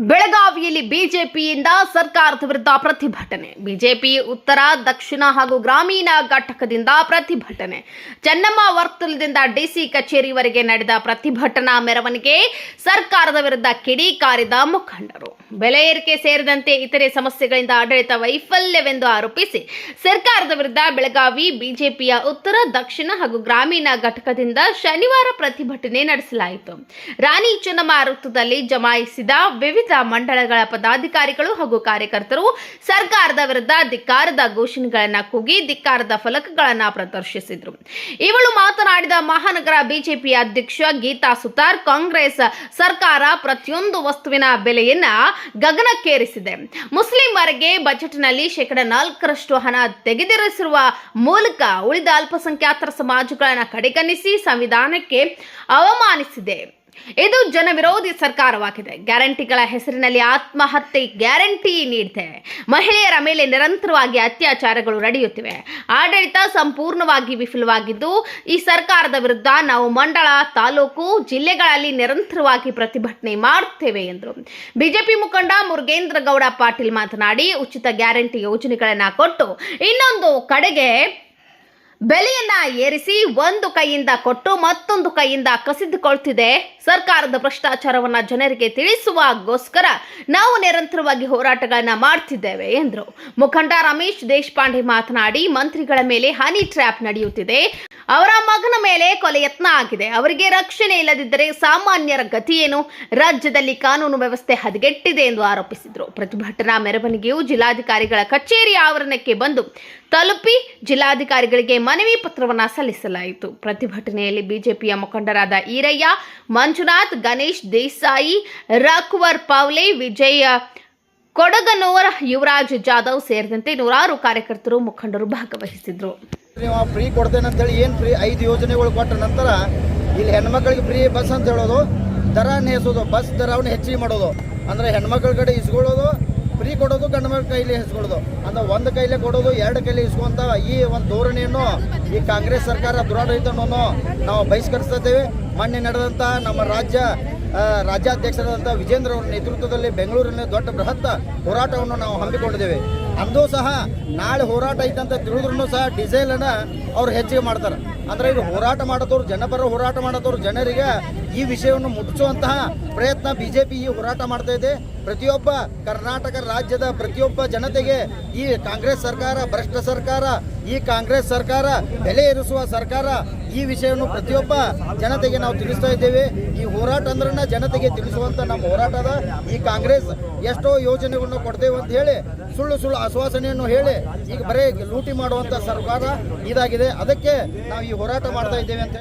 ಬೆಳಗಾವಿಯಲ್ಲಿ ಬಿಜೆಪಿಯಿಂದ ಸರ್ಕಾರದ ವಿರುದ್ಧ ಪ್ರತಿಭಟನೆ. ಬಿಜೆಪಿ ಉತ್ತರ, ದಕ್ಷಿಣ ಹಾಗೂ ಗ್ರಾಮೀಣ ಘಟಕದಿಂದ ಪ್ರತಿಭಟನೆ. ಚೆನ್ನಮ್ಮ ವರ್ತುಲದಿಂದ ಡಿಸಿ ಕಚೇರಿವರೆಗೆ ನಡೆದ ಪ್ರತಿಭಟನಾ ಮೆರವಣಿಗೆ ಸರ್ಕಾರದ ವಿರುದ್ಧ ಕಿಡಿಕಾರಿದ ಮುಖಂಡರು. ಬೆಲೆ ಏರಿಕೆ ಸೇರಿದಂತೆ ಇತರೆ ಸಮಸ್ಯೆಗಳಿಂದ ಆಡಳಿತ ವೈಫಲ್ಯವೆಂದು ಆರೋಪಿಸಿ ಸರ್ಕಾರದ ವಿರುದ್ಧ ಬೆಳಗಾವಿ ಬಿಜೆಪಿಯ ಉತ್ತರ, ದಕ್ಷಿಣ ಹಾಗೂ ಗ್ರಾಮೀಣ ಘಟಕದಿಂದ ಶನಿವಾರ ಪ್ರತಿಭಟನೆ ನಡೆಸಲಾಯಿತು. ರಾಣಿ ಚೆನ್ನಮ್ಮ ಜಮಾಯಿಸಿದ ವಿವಿಧ ಮಂಡಳಗಳ ಪದಾಧಿಕಾರಿಗಳು ಹಾಗೂ ಕಾರ್ಯಕರ್ತರು ಸರ್ಕಾರದ ವಿರುದ್ಧ ಧಿಕ್ಕಾರದ ಘೋಷಣೆಗಳನ್ನ ಕೂಗಿ ಧಿಕ್ಕಾರದ ಫಲಕಗಳನ್ನ ಪ್ರದರ್ಶಿಸಿದರು. ಇವಳು ಮಾತನಾಡಿದ ಮಹಾನಗರ ಬಿಜೆಪಿ ಅಧ್ಯಕ್ಷ ಗೀತಾ ಸುತಾರ್, ಕಾಂಗ್ರೆಸ್ ಸರ್ಕಾರ ಪ್ರತಿಯೊಂದು ವಸ್ತುವಿನ ಬೆಲೆಯನ್ನ ಗಗನಕ್ಕೇರಿಸಿದೆ. ಮುಸ್ಲಿಮರಿಗೆ ಬಜೆಟ್ನಲ್ಲಿ ಶೇಕಡ ನಾಲ್ಕರಷ್ಟು ಹಣ ತೆಗೆದಿರಿಸಿರುವ ಮೂಲಕ ಉಳಿದ ಅಲ್ಪಸಂಖ್ಯಾತರ ಸಮಾಜಗಳನ್ನು ಕಡೆಗಣಿಸಿ ಸಂವಿಧಾನಕ್ಕೆ ಅವಮಾನಿಸಿದೆ. ಇದು ಜನವಿರೋಧಿ ಸರ್ಕಾರವಾಗಿದೆ. ಗ್ಯಾರಂಟಿಗಳ ಹೆಸರಿನಲ್ಲಿ ಆತ್ಮಹತ್ಯೆ ಗ್ಯಾರಂಟಿ ನೀಡಿದೆ. ಮಹಿಳೆಯರ ಮೇಲೆ ನಿರಂತರವಾಗಿ ಅತ್ಯಾಚಾರಗಳು ನಡೆಯುತ್ತಿವೆ. ಆಡಳಿತ ಸಂಪೂರ್ಣವಾಗಿ ವಿಫಲವಾಗಿದ್ದು, ಈ ಸರ್ಕಾರದ ವಿರುದ್ಧ ನಾವು ಮಂಡಳ, ತಾಲೂಕು, ಜಿಲ್ಲೆಗಳಲ್ಲಿ ನಿರಂತರವಾಗಿ ಪ್ರತಿಭಟನೆ ಮಾಡುತ್ತೇವೆ ಎಂದರು ಬಿಜೆಪಿ ಮುಖಂಡ ಮುರುಗೇಂದ್ರ ಗೌಡ ಪಾಟೀಲ್ ಮಾತನಾಡಿ, ಉಚಿತ ಗ್ಯಾರಂಟಿ ಯೋಜನೆಗಳನ್ನ ಕೊಟ್ಟು ಇನ್ನೊಂದು ಕಡೆಗೆ ಬೆಲೆಯನ್ನ ಏರಿಸಿ ಒಂದು ಕೈಯಿಂದ ಕೊಟ್ಟು ಮತ್ತೊಂದು ಕೈಯಿಂದ ಕಸಿದುಕೊಳ್ತಿದೆ. ಸರ್ಕಾರದ ಭ್ರಷ್ಟಾಚಾರವನ್ನ ಜನರಿಗೆ ತಿಳಿಸುವಗೋಸ್ಕರ ನಾವು ನಿರಂತರವಾಗಿ ಹೋರಾಟಗಳನ್ನ ಮಾಡ್ತಿದ್ದೇವೆ ಎಂದರು. ಮುಖಂಡ ರಮೇಶ್ ದೇಶಪಾಂಡೆ ಮಾತನಾಡಿ, ಮಂತ್ರಿಗಳ ಮೇಲೆ ಹನಿ ಟ್ರ್ಯಾಪ್ ನಡೆಯುತ್ತಿದೆ. ಅವರ ಮಗನ ಮೇಲೆ ಕೊಲೆ ಯತ್ನ ಆಗಿದೆ. ಅವರಿಗೆ ರಕ್ಷಣೆ ಇಲ್ಲದಿದ್ದರೆ ಸಾಮಾನ್ಯರ ಗತಿಯೇನು? ರಾಜ್ಯದಲ್ಲಿ ಕಾನೂನು ವ್ಯವಸ್ಥೆ ಹದಗೆಟ್ಟಿದೆ ಎಂದು ಆರೋಪಿಸಿದರು. ಪ್ರತಿಭಟನಾ ಮೆರವಣಿಗೆಯು ಜಿಲ್ಲಾಧಿಕಾರಿಗಳ ಕಚೇರಿ ಆವರಣಕ್ಕೆ ಬಂದು ತಲುಪಿ ಜಿಲ್ಲಾಧಿಕಾರಿಗಳಿಗೆ ಮನವಿ ಪತ್ರವನ್ನು ಸಲ್ಲಿಸಲಾಯಿತು. ಪ್ರತಿಭಟನೆಯಲ್ಲಿ ಬಿಜೆಪಿಯ ಮುಖಂಡರಾದ ಈರಯ್ಯ, ಮಂಜುನಾಥ್, ಗಣೇಶ್, ದೇಸಾಯಿ ರಾಕ್ವರ್ ಪಾವ್ಲೆ, ವಿಜಯ ಕೊಡಗನೂರ್, ಯುವರಾಜ್ ಜಾಧವ್ ಸೇರಿದಂತೆ ನೂರಾರು ಕಾರ್ಯಕರ್ತರು ಮುಖಂಡರು ಭಾಗವಹಿಸಿದ್ರು. ನೀವು ಫ್ರೀ ಕೊಡ್ತೇನೆ ಅಂತೇಳಿ ಏನು ಫ್ರೀ ಐದು ಯೋಜನೆಗಳು ಕೊಟ್ಟ ನಂತರ ಇಲ್ಲಿ ಹೆಣ್ಮಕ್ಳಿಗೆ ಫ್ರೀ ಬಸ್ ಅಂತ ಹೇಳೋದು, ದರ ನೇಸೋದು ಬಸ್ ದರವನ್ನು ಹೆಚ್ಚಿಗೆ ಮಾಡೋದು. ಅಂದರೆ ಹೆಣ್ಮಕ್ಳ ಕಡೆ ಇಸ್ಕೊಳ್ಳೋದು ಫ್ರೀ ಕೊಡೋದು, ಗಂಡು ಮಕ್ಳ ಕೈಲಿ ಇಸ್ಕೊಳ್ಳೋದು. ಅಂದ್ರೆ ಒಂದು ಕೈಲೇ ಕೊಡೋದು, ಎರಡು ಕೈಲಿ ಇಸ್ಕೊಂತ ಈ ಒಂದು ಧೋರಣೆಯನ್ನು ಈ ಕಾಂಗ್ರೆಸ್ ಸರ್ಕಾರ ದುರಾಡಳಿತವನ್ನು ನಾವು ಬಹಿಷ್ಕರಿಸ್ತಿದ್ದೇವೆ ಮೊನ್ನೆ ನಡೆದಂಥ ನಮ್ಮ ರಾಜ್ಯ ರಾಜ್ಯಾಧ್ಯಕ್ಷರಾದಂಥ ವಿಜೇಂದ್ರ ಅವರ ನೇತೃತ್ವದಲ್ಲಿ ಬೆಂಗಳೂರಿನಲ್ಲಿ ದೊಡ್ಡ ಬೃಹತ್ ಹೋರಾಟವನ್ನು ನಾವು ಹಮ್ಮಿಕೊಂಡಿದ್ದೇವೆ. ಅಂದೂ ಸಹ ನಾಳೆ ಹೋರಾಟ ಐತಂತ ತಿಳಿದ್ರು ಸಹ ಡೀಸೆಲನ್ನು ಅವ್ರು ಹೆಚ್ಚಿಗೆ ಮಾಡ್ತಾರೆ. ಅಂದರೆ ಇದು ಹೋರಾಟ ಮಾಡೋದವ್ರು ಜನಪರ ಹೋರಾಟ ಮಾಡೋದವ್ರು ಜನರಿಗೆ ಈ ವಿಷಯವನ್ನು ಮುಟ್ಟಿಸುವಂತಹ ಪ್ರಯತ್ನ ಬಿಜೆಪಿ ಈ ಹೋರಾಟ ಮಾಡ್ತಾ ಇದೆ. ಪ್ರತಿಯೊಬ್ಬ ಕರ್ನಾಟಕ ರಾಜ್ಯದ ಪ್ರತಿಯೊಬ್ಬ ಜನತೆಗೆ ಈ ಕಾಂಗ್ರೆಸ್ ಸರ್ಕಾರ, ಭ್ರಷ್ಟ ಸರ್ಕಾರ, ಈ ಕಾಂಗ್ರೆಸ್ ಸರ್ಕಾರ, ಬೆಲೆ ಇರಿಸುವ ಸರ್ಕಾರ, ಈ ವಿಷಯವನ್ನು ಪ್ರತಿಯೊಬ್ಬ ಜನತೆಗೆ ನಾವು ತಿಳಿಸ್ತಾ ಇದ್ದೇವೆ. ಈ ಹೋರಾಟ ಅಂದ್ರನ್ನ ಜನತೆಗೆ ತಿಳಿಸುವಂತ ನಮ್ಮ ಹೋರಾಟದ ಈ ಕಾಂಗ್ರೆಸ್ ಎಷ್ಟೋ ಯೋಜನೆಗಳನ್ನು ಕೊಡ್ತೇವೆ ಅಂತ ಹೇಳಿ, ಸುಳ್ಳು ಸುಳ್ಳು ಆಶ್ವಾಸನೆಯನ್ನು ಹೇಳಿ, ಈಗ ಬರೀ ಲೂಟಿ ಮಾಡುವಂತ ಸರ್ಕಾರ ಇದಾಗಿದೆ. ಅದಕ್ಕೆ ನಾವು ಈ ಹೋರಾಟ ಮಾಡ್ತಾ ಇದ್ದೇವೆ ಅಂತ